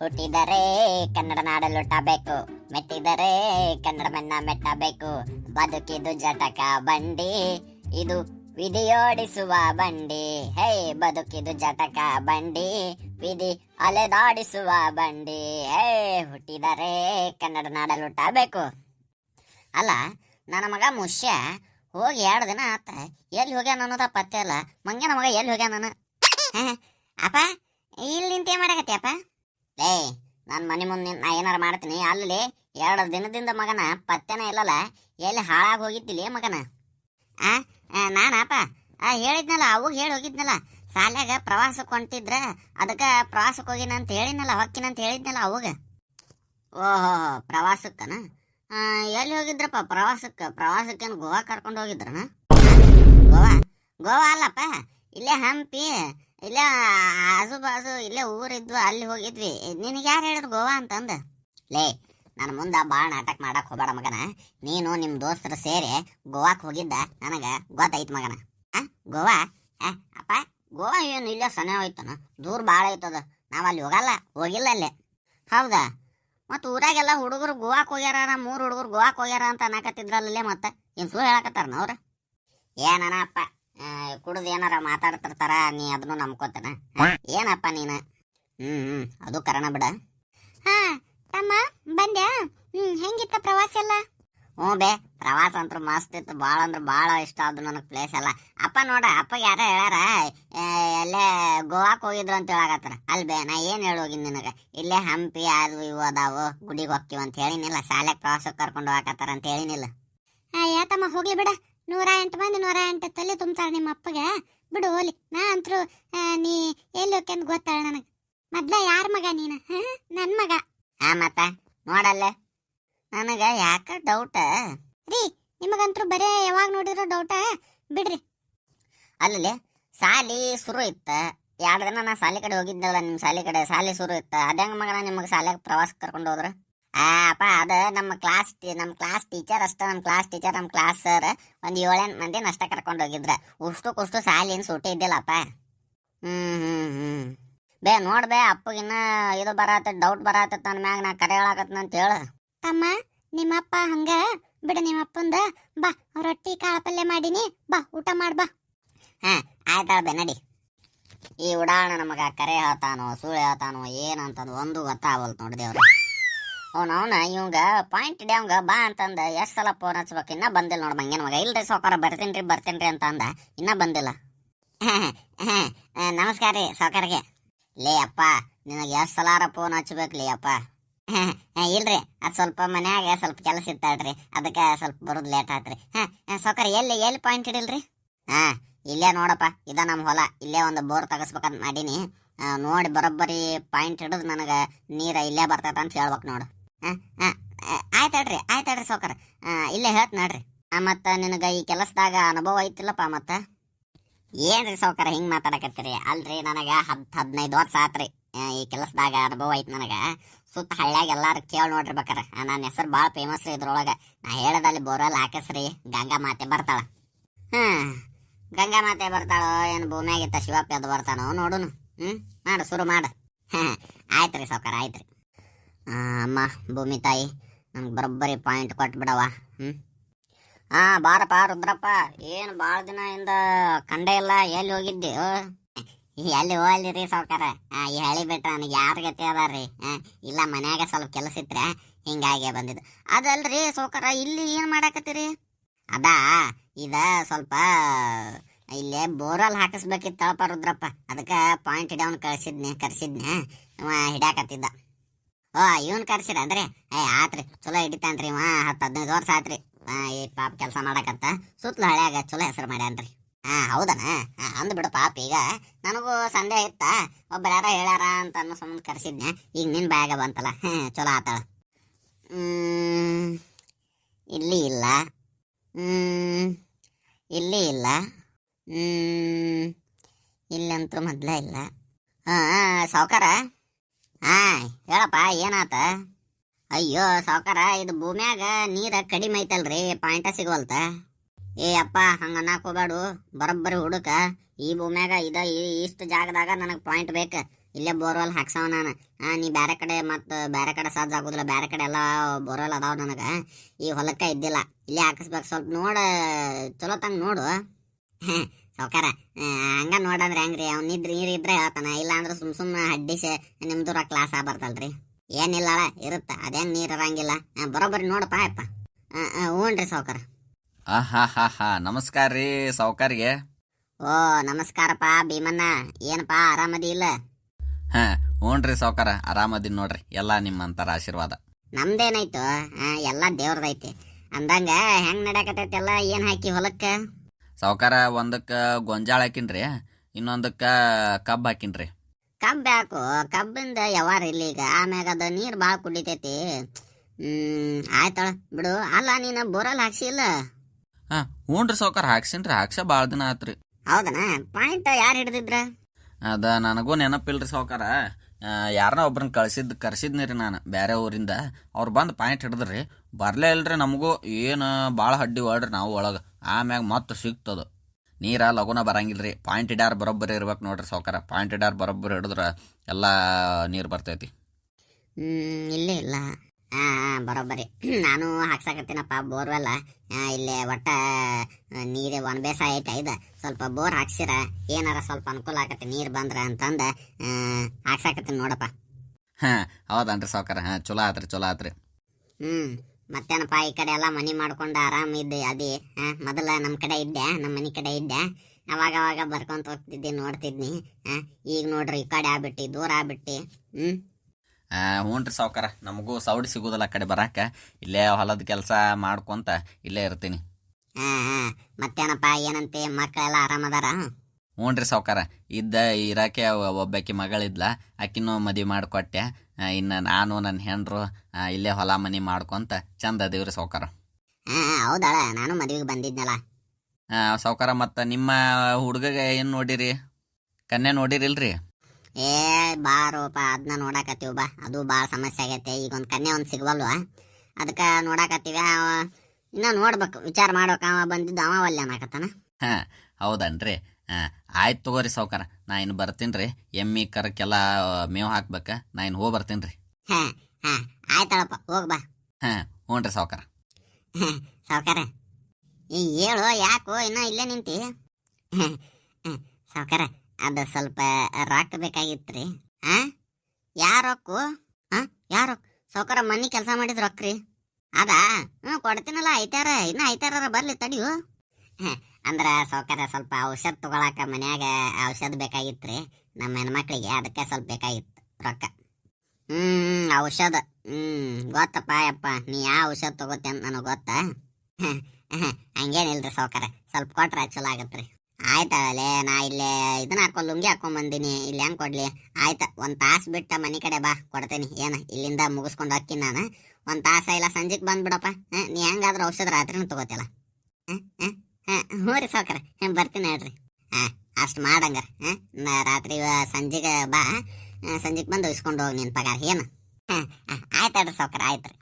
ಹುಟ್ಟಿದರೆ ಕನ್ನಡ ನಾಡಲು ಹುಟ್ಟಬೇಕು, ಮೆಟ್ಟಿದರೆ ಕನ್ನಡ ಮನ್ನ ಮೆಟ್ಟಬೇಕು, ಬದುಕಿದು ಜಟಕ ಬಂಡಿ, ಇದು ವಿಧಿಯೋಡಿಸುವ ಬಂಡಿ, ಹೇ, ಬದುಕಿದು ಜಟಕ ಬಂಡಿ, ವಿಧಿ ಅಲೆದಾಡಿಸುವ ಬಂಡಿ, ಹೇ, ಹುಟ್ಟಿದರೆ ಕನ್ನಡ ನಾಡಲು ಹುಟ್ಟಬೇಕು. ಅಲ್ಲ, ನನ್ನ ಮಗ ಮುಷ್ಯ ಹೋಗಿ ಎರಡು ದಿನ ಆತ. ಎಲ್ಲಿ ಹೋಗ್ಯಾನ ಅನ್ನೋದ ಪತ್ತೆ ಅಲ್ಲ ಮಂಗ್ಯಾನ ಮಗ ಎಲ್ಲಿ ಹೋಗ್ಯಾನ ನಾನು ಅಪ್ಪ, ಇಲ್ಲಿ ನಿಂತೇ ಮಾಡಕತ್ತಿ ಲೇ ನನ್ನ ಮನೆ ಮುಂದೆ ನಾ ಏನಾರ ಮಾಡ್ತೀನಿ. ಅಲ್ಲಿ ಎರಡು ದಿನದಿಂದ ಮಗನ ಪತ್ತೆನೇ ಇಲ್ಲಲ್ಲ. ಎಲ್ಲಿ ಹಾಳಾಗಿ ಹೋಗಿದ್ದಿಲ್ಲ ಮಗನ? ಆ ನಾನಪ್ಪ ಹೇಳಿದ್ನಲ್ಲ, ಅವಾಗ ಹೇಳಿ ಹೋಗಿದ್ನಲ್ಲ. ಶಾಲ್ಯಾಗ ಪ್ರವಾಸಕ್ಕೆ ಹೊಂಟಿದ್ರ ಅದಕ್ಕೆ ಪ್ರವಾಸಕ್ಕೆ ಹೋಗಿನ ಅಂತ ಹೇಳಿನಲ್ಲ ಹೊಕ್ಕಿನ ಅಂತ ಹೇಳಿದ್ನಲ್ಲ ಅವಾಗ. ಓಹೋ, ಪ್ರವಾಸಕ್ಕನ? ಎಲ್ಲಿ ಹೋಗಿದ್ರಪ್ಪ? ಪ್ರವಾಸಕ್ಕೆ ಪ್ರವಾಸಕ್ಕೆ ಗೋವಾ ಕರ್ಕೊಂಡು ಹೋಗಿದ್ರನ? ಗೋವಾ? ಗೋವಾ ಅಲ್ಲಪ್ಪ ಇಲ್ಲೇ ಹಂಪಿ ಇಲ್ಲೇ ಆಜು ಬಾಜು ಇಲ್ಲೇ ಊರಿದ್ವು ಅಲ್ಲಿ ಹೋಗಿದ್ವಿ. ನಿನಗೆ ಯಾರು ಹೇಳಿದ್ರು ಗೋವಾ ಅಂತಂದ? ಲೇ ನನ್ನ ಮುಂದೆ ಭಾಳ ನಾಟಕ ಮಾಡಕ್ಕೆ ಹೋಗಬೇಡ ಮಗನ. ನೀನು ನಿಮ್ಮ ದೋಸ್ತರು ಸೇರಿ ಗೋವಾಕ್ಕೆ ಹೋಗಿದ್ದ ನನಗೆ ಗೊತ್ತಾಯ್ತು ಮಗನ. ಆ ಗೋವಾ? ಆ, ಅಪ್ಪ ಗೋವಾ ಏನು ಇಲ್ಲೇ ಸನೆ ಹೋಯ್ತನ? ದೂರ ಭಾಳ ಐತದ ನಾವು ಅಲ್ಲಿ ಹೋಗಲ್ಲ ಹೋಗಿಲ್ಲ ಅಲ್ಲೇ. ಹೌದಾ? ಮತ್ತು ಊರಾಗೆಲ್ಲ ಹುಡುಗರು ಗೋವಾಕ್ ಹೋಗ್ಯಾರ ಮೂರು ಹುಡುಗರು ಗೋವಾಕ್ ಹೋಗ್ಯಾರ ಅಂತ ಅನ್ನಕತ್ತಿದ್ರಲ್ಲೇ ಮತ್ತೆ? ಏನು ಸುಳ್ಳು ಹೇಳಕತ್ತಾರ ನವ್ರ ಏನಪ್ಪ ಕುಡ್ದು ಏನಾರ ಮಾತಾಡ್ತಿರ್ತಾರ, ನೀ ಅದನ್ನು ನಂಬ್ಕೋತೇನ. ಏನಪ್ಪ ನೀನು? ಹ್ಮ್ ಹ್ಮ್, ಅದು ಕರಣ ಬಿಡ. ಹಾ, ತಮ್ಮ, ಬಂದ್ಯಾ? ಹ್ಮ್, ಹೆಂಗಿತ್ತ ಪ್ರವಾಸ ಎಲ್ಲ? ಹ್ಞೂ ಬೇ ಪ್ರವಾಸ ಅಂತೂ ಮಸ್ತ್ ಇತ್ತು. ಭಾಳ ಅಂದ್ರೆ ಭಾಳ ಇಷ್ಟ ಆದ್ರು ನನಗೆ ಪ್ಲೇಸ್ ಎಲ್ಲ. ಅಪ್ಪ ನೋಡ ಅಪ್ಪ ಯಾರ ಹೇಳ್ಯಾರ ಎಲ್ಲೇ ಗೋವಾಕ್ ಹೋಗಿದ್ರು ಅಂತ ಹೇಳಾಕತ್ತಾರ. ಅಲ್ಲಿ ಬೇ ನಾ ಏನು ಹೇಳೋಗಿನಿ ನಿನಗೆ? ಇಲ್ಲೇ ಹಂಪಿ ಅದು ಇವು ಅದಾವು ಗುಡಿಗೆ ಹೋಗ್ತೀವಿ ಅಂತ ಹೇಳಿನಿಲ್ಲ. ಶಾಲೆಗೆ ಪ್ರವಾಸಕ್ಕೆ ಕರ್ಕೊಂಡು ಹೋಗಾಕತ್ತಾರ ಅಂತ ಹೇಳಿನಿಲ್ಲ. ಏತಮ್ಮ ಹೋಗ್ಲಿ ಬಿಡ. ನೂರ ಎಂಟು ಮಂದಿ ನೂರ ಎಂಟು ತಲೆ ತುಂಬ್ತಾರೆ ನಿಮ್ಮ ಅಪ್ಪಗೆ. ಬಿಡು ಹೋಲಿ ನಾ ಅಂತರೂ ನೀ ಎಲ್ಲಿ ಹೋಗ್ಯಂತ ಗೊತ್ತಾಳ ನನಗೆ. ಮೊದ್ಲ ಯಾರ ಮಗ ನೀನು? ನನ್ನ ಮಗ. ಆ ಮತ್ತ ನೋಡಲ್ಲ. ನನಗೆ ಯಾಕ ಡೌಟ್ ರೀ, ನಿಮಗಂತರೂ ಬರೇ ಯಾವಾಗ ನೋಡಿರೋ ಡೌಟ ಬಿಡ್ರಿ. ಅಲ್ಲಲ್ಲಿ ಸಾಲಿ ಶುರು ಇತ್ತ. ಎರಡು ದಿನ ನಾ ಸಾಲಿ ಕಡೆ ಹೋಗಿದ್ದಲ್ಲ ನಿಮ್ಮ ಸಾಲಿ ಕಡೆ ಸಾಲಿ ಶುರು ಇತ್ತ. ಅದಂಗ ಮಗನ ನಿಮಗೆ ಸಾಲಿಗೆ ಪ್ರವಾಸಕ್ಕೆ ಕರ್ಕೊಂಡು ಹೋದ್ರು? ಆ, ಅಪ್ಪ, ಅದ ನಮ್ಮ ಕ್ಲಾಸ್ ನಮ್ಮ ಕ್ಲಾಸ್ ಟೀಚರ್ ಅಷ್ಟ ನಮ್ಮ ಕ್ಲಾಸ್ ಟೀಚರ್ ನಮ್ಮ ಕ್ಲಾಸ್ ಸರ್ ಒಂದು ಏಳೆಂಟು ಮಂದಿ ಅಷ್ಟ ಕರ್ಕೊಂಡು ಹೋಗಿದ್ರ. ಕುಷ್ಟು ಸಾಲಿನ ಸೂಟಿ ಇದ್ದಿಲ್ಲಪ್ಪ ಹ್ಮ್ ಹ್ಮ್ ಹ್ಮ್. ಬೇ, ನೋಡ್ ಬೇ ಅಪ್ಪಗಿನ್ನ ಇದು ಬರತ್ತೆ ಡೌಟ್ ಬರತ್ತ ತನ್ನ ಮ್ಯಾಗ, ನಾ ಕರೆ ಹೇಳಾಕತ್ನ ಅಂತ ಹೇಳು. ತಮ್ಮ ನಿಮ್ಮಪ್ಪ ಹಂಗ? ಬಿಡ ನಿಮ್ಮಪ್ಪಂದ. ಬಾ, ರೊಟ್ಟಿ ಕಾಳು ಪಲ್ಯ ಮಾಡೀನಿ. ಬಾ, ಊಟ ಮಾಡ್ ಬಾ. ಹಾ ಆಯ್ತಾಳ ಬೇ ನಡಿ. ಈ ಉಡಾಣ ನಮಗ ಕರೆ ಹೇಳ್ತಾನೋ, ಸುಳ್ಳು ಹೇಳ್ತಾನೋ, ಏನಂತಂದು ಒಂದು ಗೊತ್ತಾಗವಲ್ತು ನೋಡಿ ದೇವ್ರ. ಅವನವನ ಇವಂಗ ಪಾಯಿಂಟ್ ಇಡ್ಯಾವಂಗ ಬಾ ಅಂತಂದ, ಎಷ್ಟು ಸಲ ಫೋನ್ ಹಚ್ಬೇಕು? ಇನ್ನ ಬಂದಿಲ್ಲ ನೋಡಿ ಮಂಗೇನ ಮಗ. ಇಲ್ರಿ ಸಾವ್ಕಾರ ರೀ, ಬರ್ತೀನಿ ಅಂತ ಅಂದ ಇನ್ನ ಬಂದಿಲ್ಲ. ನಮಸ್ಕಾರ ರೀ, ಸಾವ್ಕಾರಿಗೆ. ಲೇ ಅಪ್ಪ, ನಿನಗೆ ಎಷ್ಟು ಸಲಾರ ಫೋನ್ ಹಚ್ಬೇಕು ಲೇ ಅಪ್ಪ. ಇಲ್ರಿ, ಅದು ಸ್ವಲ್ಪ ಮನ್ಯಾಗ ಸ್ವಲ್ಪ ಕೆಲಸ ಇತ್ತಾಳ್ರಿ ಅದಕ್ಕೆ ಸ್ವಲ್ಪ ಬರೋದು ಲೇಟ್ ಆತ್ರಿ. ಹಾಂ ಸೌಕರ್ ಎಲ್ಲಿ ಎಲ್ಲಿ ಪಾಯಿಂಟ್ ಇಡಿಲ್ರಿ ಹಾಂ, ಇಲ್ಲೇ ನೋಡಪ್ಪ, ಇದ ನಮ್ಮ ಹೊಲ. ಇಲ್ಲೇ ಒಂದು ಬೋರ್ ತಗಸ್ಬೇಕಂತ ಮಾಡೀನಿ. ನೋಡಿ ಬರೋಬ್ಬರಿ ಪಾಯಿಂಟ್ ಹಿಡಿದು ನನಗೆ ನೀರ ಇಲ್ಲೇ ಬರ್ತೈತೆ ಅಂತ ಹೇಳ್ಬೇಕು ನೋಡು. ಆಯ್ತಾಡ್ರಿ ಆಯ್ತಾಡ್ರಿ ಸೌಕರ್ ಇಲ್ಲೇ ಹೇಳ್ತ ನೋಡ್ರಿ. ಮತ್ತು ನಿನಗೆ ಈ ಕೆಲಸದಾಗ ಅನುಭವ ಐತಿಲ್ಲಪ್ಪ ಮತ್ತೆ? ಏನ್ರಿ ಸೌಕರ್ ಹಿಂಗೆ ಮಾತಾಡಕತ್ತೀರಿ? ಅಲ್ರಿ, ನನಗೆ ಹದ್, ಹದಿನೈದು ವರ್ಷ ಆತ್ರಿ. ಈ ಕೆಲಸದಾಗ ಅನುಭವ ಐತಿ ನನಗೆ. ಸುತ್ತ ಹಳ್ಳ್ಯಾಗ ಎಲ್ಲಾರು ಕೇಳಿ ನೋಡಿರ್ಬೇಕಾರ ನನ್ನ ಹೆಸರು ಭಾಳ ಫೇಮಸ್ ರೀ ಇದ್ರೊಳಗೆ. ನಾ ಹೇಳದಲ್ಲಿ ಬೋರ್ವೆಲ್ ಹಾಕಿಸ್ರಿ ಗಂಗಾ ಮಾತೆ ಬರ್ತಾಳ. ಹಾಂ, ಗಂಗಾ ಮಾತೆ ಬರ್ತಾಳೋ, ಏನು ಭೂಮಿಯಾಗಿತ್ತ ಶಿವಪ್ಪ ಅದು ಬರ್ತಾನೋ ನೋಡುನು. ಹ್ಞೂ ಮಾಡು, ಶುರು ಮಾಡು. ಹಾಂ, ಆಯ್ತು ರೀ ಆಯ್ತು ರೀ. ಅಮ್ಮ, ಭೂಮಿ ತಾಯಿ, ನಮ್ಗೆ ಬರೋಬ್ಬರಿ ಪಾಯಿಂಟ್ ಕೊಟ್ಟು ಬಿಡವ ಹ್ಞೂ ಹಾಂ ಬಾರಪ್ಪ, ರುದ್ರಪ್ಪ, ಏನು ಭಾಳ ದಿನದಿಂದ ಕಂಡೇ ಇಲ್ಲ, ಎಲ್ಲಿ ಹೋಗಿದ್ದೆ? ಎಲ್ಲಿ ಹೋಗಲಿ ರೀ ಸಾವುಕಾರ? ಹಾಂ ಈ ಹಳಿ ಬಿಟ್ರೆ ನನಗೆ ಯಾರ ಗತಿ ಅದ ರೀ ಇಲ್ಲ ಮನ್ಯಾಗ ಸ್ವಲ್ಪ ಕೆಲಸ ಇದ್ರೆ ಹಿಂಗಾಗೆ ಬಂದಿದ್ದು. ಅದಲ್ರಿ ಸೌಕರ ಇಲ್ಲಿ ಏನು ಮಾಡಾಕತ್ತೀರಿ? ಅದಾ, ಇದ ಸ್ವಲ್ಪ, ಇಲ್ಲೇ ಬೋರ್ವೆಲ್ ಹಾಕಿಸ್ಬೇಕಿತ್ತು ರುದ್ರಪ್ಪ. ಅದಕ್ಕೆ ಪಾಯಿಂಟ್ ಡೌನ್ ಕಳ್ಸಿದ್ನೆ, ಕರ್ಸಿದ್ನೆ. ಇವ ಹಿಡ್ಯಾಕತ್ತಿದ್ದ. ಓ, ಇವನ್ ಕರ್ಸಿರ ಅಂದ್ರೆ? ಏ, ಆತ್ರಿ, ಚಲೋ ಹಿಡಿತಾನ್ರಿ ಇವ ಹತ್ತು ಹದಿನೈದು ವರ್ಷ ಆತ್ರಿ. ಈ ಪಾಪ ಕೆಲಸ ಮಾಡಕತ್ತ. ಸುತ್ತಲೂ ಹಳ್ಯಾಗ ಚಲೋ ಹೆಸರು ಮಾಡ್ಯಾನ್ರಿ. ಹಾ ಹೌದನ? ಅಂದ್ ಬಿಡು ಪಾಪ ಈಗ. ನನಗೂ ಸಂದೇಹ ಇತ್ತ. ಒಬ್ಬರು ಯಾರ ಹೇಳ್ಯಾರ ಅಂತ ಅನ್ನೋ ಸುಮ್ಮನೆ ಕರೆಸಿದ್ನೆ. ಈಗ ನಿನ್ ಬ್ಯಾಗ ಬಂತಲ್ಲ ಚಲೋ ಆತಳ. ಇಲ್ಲಿ ಇಲ್ಲ. ಇಲ್ಲಿ ಇಲ್ಲ. ಇಲ್ಲಂತೂ ಮೊದ್ಲ ಇಲ್ಲ. ಹಾಂ ಸಾವ್ಕಾರ? ಹಾಂ ಹೇಳಪ್ಪ, ಏನಾತ? ಅಯ್ಯೋ, ಸಾವ್ಕಾರ, ಇದು ಭೂಮ್ಯಾಗ ನೀರ ಕಡಿಮೆ ಐತಲ್ರಿ, ಪಾಯಿಂಟ ಸಿಗೋಲ್ತ. ಏ ಅಪ್ಪ, ಹಂಗ ಅನ್ನಕ್ ಹೋಗ್ಬೇಡು. ಬರೋಬ್ಬರಿ ಹುಡುಕ. ಈ ಭೂಮ್ಯಾಗ ಇದ ಇಷ್ಟು ಜಾಗದಾಗ ನನಗೆ ಪಾಯಿಂಟ್ ಬೇಕು. ಇಲ್ಲೇ ಬೋರ್ವೆಲ್ ಹಾಕ್ಸವ ನಾನು. ನೀ ಬೇರೆ ಕಡೆ ಮತ್ತು ಬೇರೆ ಕಡೆ ಸಾಧ್ಯ ಆಗೋದಿಲ್ಲ. ಬೇರೆ ಕಡೆ ಎಲ್ಲ ಬೋರ್ವೆಲ್ ಅದಾವ ನನಗೆ. ಈ ಹೊಲಕ್ಕೆ ಇದ್ದಿಲ್ಲ. ಇಲ್ಲೇ ಹಾಕಿಸ್ಬೇಕು. ಸ್ವಲ್ಪ ನೋಡ, ಚಲೋ ತಂಗ ನೋಡು. ಸೌಕಾರ ಹಂಗ ನೋಡಂದ್ರೆ ಹೆಂಗ್ರಿ? ಅವ್ನ ಇದ್ರ ನೀರು ಇದ್ರೆ ಹೇಳ್ತಾನ. ಇಲ್ಲ ಅಂದ್ರೆ ಸುಮ್ ಸುಮ್ಮನೆ ಹಡ್ಡಿಸ ನಿಮ್ದೂರ ಕ್ಲಾಸ್ ಆ ಬರ್ತಲ್ರಿ ಏನಿಲ್ಲ ಇರುತ್ತ. ಅದೇನು ನೀರು ಇರಂಗಿಲ್ಲ. ಬರೋಬ್ಬರಿ ನೋಡಪ್ಪ ಅಪ್ಪ. ರೀ ಸಾವ್ಕಾರ. ಆ ಹಾ ಹಾ ಹಾ ನಮಸ್ಕಾರ ರೀ ಸಾವ್ಕಾರಿಗೆ. ಓ ನಮಸ್ಕಾರಪ್ಪ ಭೀಮಣ್ಣ. ಏನಪ್ಪ ಆರಾಮದಿ ಇಲ್ಲ? ಹಾ ಹ್ಞೂನ್ರಿ ಸಾವ್ಕಾರ ಆರಾಮದಿನ್ ನೋಡ್ರಿ ಎಲ್ಲ ನಿಮ್ಮಂತರ ಆಶೀರ್ವಾದ. ನಮ್ದೇನಾಯ್ತು? ಆ, ಎಲ್ಲ ದೇವ್ರದೈತಿ. ಅಂದಂಗ ಹೆಂಗ್ ನಡ್ಯಾಕತೈತಿ ಎಲ್ಲ ಏನ್ ಹಾಕಿ ಹೊಲಕ್ಕ? ಸಾವ್ಕಾರ ಒಂದಕ್ಕ ಗೊಂಜಾಳ ಹಾಕಿನ್ರಿ ಇನ್ನೊಂದಕ್ಕ ಕಬ್ಬ ಹಾಕಿನ್ರಿ. ಕಬ್ಬ್ ಯಾಕು? ಕಬ್ಬಿಂದ ಯಾವಾರ ಇಲ್ಲ ಈಗ. ಆಮ್ಯಾಗ ಅದ ನೀರ್ ಬಾಳ ಕುಡಿತೈತಿ. ಹ್ಮ್ ಆಯ್ತಳ ಬಿಡು. ಅಲ್ಲ ನೀನು ಬೋರಲ್ ಹಾಕ್ಸಿಲ್ಲ? ಹಾ ಹ್ಞೂನ್ರಿ ಸಾವ್ಕಾರ ಹಾಕ್ಸಿನ್ರಿ ಹಾಕ್ಸ ಭಾಳ ದಿನ ಆತ್ರಿ. ಹೌದನ? ಪಾಯಿಂಟ್ ಯಾರು ಹಿಡ್ದಿದ್ರ? ಅದ ನನಗೂ ನೆನಪಿಲ್ರಿ ಸಾವ್ಕಾರ. ಯಾರನ್ನ ಒಬ್ರನ್ನ ಕಳ್ಸಿದ್ ಕರ್ಸಿದ್ನಿ ರೀ ನಾನು ಬೇರೆ ಊರಿಂದ. ಅವ್ರು ಬಂದು ಪಾಯಿಂಟ್ ಹಿಡಿದ್ರಿ. ಬರಲೇ ಇಲ್ರಿ ನಮಗೂ. ಏನು ಭಾಳ ಹಡ್ಡಿ ಹೊಡ್ರಿ ನಾವು ಒಳಗೆ. ಆಮ್ಯಾಗ ಮತ್ತೆ ಸಿಗ್ತದ. ನೀರ ಲಗುನ ಬರಂಗಿಲ್ರಿ. ಪಾಯಿಂಟ್ ಇಡ್ಯಾರ ಬರೋಬ್ಬರಿ ಇರ್ಬೇಕು ನೋಡ್ರಿ ಸಾವ್ಕಾರ. ಪಾಯಿಂಟ್ ಇಡ್ಯಾರ ಬರೋಬ್ಬರಿ ಹಿಡಿದ್ರ ಎಲ್ಲ ನೀರು ಬರ್ತೈತಿ. ಹ್ಮ್ ಇಲ್ಲೇ ಇಲ್ಲ. ಹಾ ಹಾ, ಬರೋಬ್ಬರಿ. ನಾನು ಹಾಕ್ಸಾಕತ್ತೀನಪ್ಪ ಬೋರ್ವೆಲ್ಲ ಇಲ್ಲಿ ಒಟ್ಟ ನೀರು ಒಣ ಬೇಸಾಯ ಐತೆ ಇದು ಸ್ವಲ್ಪ ಬೋರ್ ಹಾಕ್ಸಿರ ಏನಾರ ಸ್ವಲ್ಪ ಅನುಕೂಲ ಆಗತ್ತೆ ನೀರು ಬಂದ್ರ ಅಂತಂದ ಹಾಕ್ಸಾಕತ್ತೀನಿ ನೋಡಪ್ಪ. ಹಾಂ ಹೌದನ್ರಿ ಸಾವ್ಕಾರ ಹಾಂ ಚಲೋ ಆತ್ರಿ ಚಲೋ ಆತ್ರಿ. ಹ್ಮ್ ಮತ್ತೇನಪ್ಪ ಈ ಕಡೆ ಎಲ್ಲ ಮನಿ ಮಾಡ್ಕೊಂಡು ಆರಾಮ ಇದ್ದೆ ಅದಿ ಮೊದಲ ನಮ್ಮ ಕಡೆ ಇದ್ದೆ ನಮ್ಮ ಮನೆ ಕಡೆ ಇದ್ದೆ. ಅವಾಗ ಅವಾಗ ಬರ್ಕೊಂತ ಹೋಗ್ತಿದ್ದೆ ನೋಡ್ತಿದ್ನಿ ಈಗ ನೋಡ್ರಿ ಈ ಕಡೆ ಆಗ್ಬಿಟ್ಟಿ ದೂರ ಆಗ್ಬಿಟ್ಟಿ ಹ್ಮ್. ಹ್ಞೂ ರೀ ಸಾವುಕಾರ. ನಮಗೂ ಸೌಡಿ ಸಿಗೋದಿಲ್ಲ ಆ ಕಡೆ ಬರಾಕ. ಇಲ್ಲೇ ಹೊಲದ ಕೆಲಸ ಮಾಡ್ಕೊಂತ ಇಲ್ಲೇ ಇರ್ತೀನಿ. ಹಾ ಹಾ ಮತ್ತೇನಪ್ಪ ಏನಂತೆ? ಮಕ್ಕಳೆಲ್ಲ ಆರಾಮದಾರ ಹ್ಞೂ ರೀ ಸಾವ್ಕಾರ. ಇದ್ದ ಇರಾಕೆ ಒಬ್ಬಾಕಿ ಮಗಳಿದ್ಲ. ಆಕಿನೂ ಮದುವೆ ಮಾಡಿಕೊಟ್ಟೆ. ಇನ್ನು ನಾನು ನನ್ನ ಹೆಂಡ್ರು ಆ, ಇಲ್ಲೇ ಹೊಲ ಮನಿ ಮಾಡ್ಕೊಂತ ಚಂದ ದೇವ್ರಿ ಸಾವುಕಾರ. ಹಾ ಹಾ, ಹೌದಾಳ. ನಾನು ಮದುವೆಗೆ ಬಂದಿದ್ನಲ್ಲ. ಸಾವ್ಕಾರ ಮತ್ತು ನಿಮ್ಮ ಹುಡುಗಗೆ ಏನು ನೋಡಿರಿ? ಕನ್ಯಾ ನೋಡಿರಿಲ್ರಿ? ಏ ಬಾರೋಪ ಅದನ್ನ ನೋಡಾಕತ್ತೀವಿ ಬಾ. ಅದು ಭಾಳ ಸಮಸ್ಯೆ ಆಗೈತೆ. ಈಗ ಒಂದು ಕನ್ಯೆ ಒಂದು ಸಿಗವಲ್ವ? ಅದಕ್ಕೆ ನೋಡಾಕತ್ತೀವಿ. ಅವ ಇನ್ನ ನೋಡ್ಬೇಕು. ವಿಚಾರ ಮಾಡ್ಬೇಕು. ಅವ ಬಂದಿದ್ದು ಅವ ಒಲ್ಲೆ ಅನ್ನಕತ್ತಾನ. ಹಾಂ ಹೌದನ್ರಿ. ಹಾಂ ಆಯ್ತು ತಗೋರಿ ಸಾವ್ಕಾರ. ನಾ ಇನ್ನು ಬರ್ತೀನಿ ರೀ ಎಮ್ಮಿ ಕರಕ್ಕೆಲ್ಲ ಮೇವು ಹಾಕ್ಬೇಕ. ನಾ ಇನ್ನು ಹೋಗಿ ಬರ್ತೀನಿ ರೀ ಹಾ ಹಾ ಆಯ್ತಾಳಪ್ಪ. ಹೋಗ್ ಬಾ. ಹಾಂ ಹ್ಞೂ ರೀ ಸೌಕಾರ ಸಾವ್ಕಾರ. ಈ ಹೇಳು ಯಾಕೋ ಇನ್ನ ಇಲ್ಲೇ ನಿಂತಿ? ಸಾವ್ಕಾರ. ಅದು ಸ್ವಲ್ಪ ರೊಕ್ಕ ಬೇಕಾಗಿತ್ರಿ. ಆ? ಯಾ ರೊಕ್ಕು ಆ? ಯಾರು? ಸಾವ್ಕಾರ ಮನೆ ಕೆಲಸ ಮಾಡಿದ ರೊಕ್ಕ ರೀ ಅದಾ? ಹ್ಞೂ, ಕೊಡ್ತೀನಲ್ಲ, ಐತಾರ, ಇನ್ನೂ ಐತಾರ ಬರಲಿ ತಡಿಯು. ಅಂದ್ರೆ ಸೌಕರ್ಯ ಸ್ವಲ್ಪ ಔಷಧ ತಗೊಳಕ ಮನ್ಯಾಗ ಔಷಧ ಬೇಕಾಗಿತ್ರಿ, ನಮ್ಮ ಹೆಣ್ಮಕ್ಳಿಗೆ ಅದಕ್ಕೆ ಸ್ವಲ್ಪ ಬೇಕಾಗಿತ್ತು ರೊಕ್ಕ. ಹ್ಞೂ ಔಷಧ. ಹ್ಞೂ ಗೊತ್ತಪ್ಪ ಯಪ್ಪ ನೀ ಯಾವ ಔಷಧ ತಗೋತಿ ಅಂತ ನನಗೆ ಗೊತ್ತಾ? ಹಂಗೇನಿಲ್ರಿ ಸೌಕರ್ಯ ಸ್ವಲ್ಪ ಕೊಟ್ರೆ ಚಲೋ ಆಗತ್ರಿ. ಆಯ್ತಳೆ ನಾ ಇಲ್ಲೇ ಇದನ್ನ ಹಾಕೊಂಡು ಲುಂಗಿ ಹಾಕೊಂಡ್ ಬಂದಿನಿ. ಇಲ್ಲಿ ಹೆಂಗ್ ಕೊಡ್ಲಿ? ಆಯ್ತ ಒಂದ್ ತಾಸ್ ಬಿಟ್ಟ ಮನೆ ಕಡೆ ಬಾ ಕೊಡ್ತೇನಿ. ಏನ ಇಲ್ಲಿಂದ ಮುಗಿಸ್ಕೊಂಡು ಹೋಗ್ತೀನಿ ನಾನು. ಒಂದ್ ತಾಸ ಇಲ್ಲ ಸಂಜೆಗ್ ಬಂದ್ಬಿಡಪ್ಪ. ಹ, ನೀ ಹೆಂಗಾದ್ರೂ ಔಷಧ ರಾತ್ರಿನೂ ತಗೋತಿಲ್ಲ ಹ, ಹ, ಹ, ಹ್ಞೂ ರೀ ಸಾವ್ಕಾರ. ಹ, ಬರ್ತೀನಿ ಹೇಳ್ರಿ. ಹಾಂ ಅಷ್ಟು ಮಾಡಂಗಾರ. ಹಾಂ ರಾತ್ರಿ ಸಂಜೆಗೆ ಬಾ. ಸಂಜೆಗೆ ಬಂದು ಇಸ್ಕೊಂಡು ಹೋಗಿ ನಿನ್ನ ಪಗಾರ. ಏನು? ಆಯ್ತು ಹೇಳ್ರಿ ಸಾವ್ಕಾರ ಆಯ್ತು ರೀ.